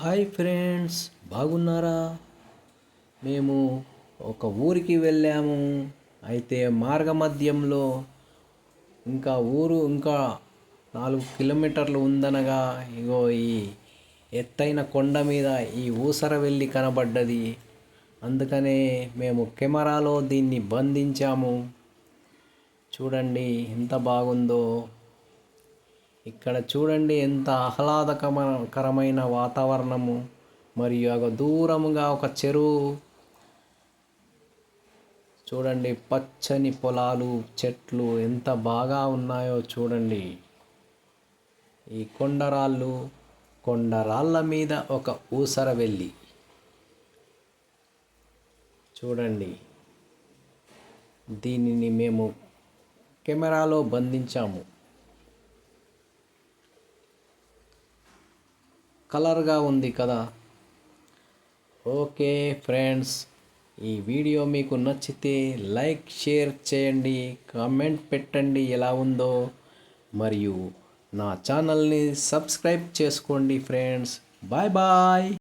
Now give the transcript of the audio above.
Hi friends బాగున్నారా? మేము ఒక ఊరికి వెళ్ళాము. అయితే మార్గమధ్యంలో ఇంకా ఊరు ఇంకా నాలుగు కిలోమీటర్లు ఉందనగా ఇగో ఈ ఎత్తైన కొండ మీద ఈ ఊసర వెళ్ళి కనబడ్డది. అందుకనే మేము కెమెరాలో దీన్ని బంధించాము. చూడండి ఎంత బాగుందో. ఇక్కడ చూడండి ఎంత ఆహ్లాదకరమైన వాతావరణము మరియు ఒక దూరముగా ఒక చెరువు. చూడండి పచ్చని పొలాలు చెట్లు ఎంత బాగా ఉన్నాయో చూడండి. ఈ కొండరాళ్ళు కొండరాళ్ళ మీద ఒక ఊసర వెళ్ళి చూడండి దీనిని మేము కెమెరాలో బంధించాము. కలర్గా ఉంది కదా. ఓకే ఫ్రెండ్స్ ఈ వీడియో మీకు నచ్చితే లైక్ షేర్ చేయండి కామెంట్ పెట్టండి ఎలా ఉందో. మరియు నా ఛానల్ని సబ్స్క్రైబ్ చేసుకోండి ఫ్రెండ్స్. Bye bye.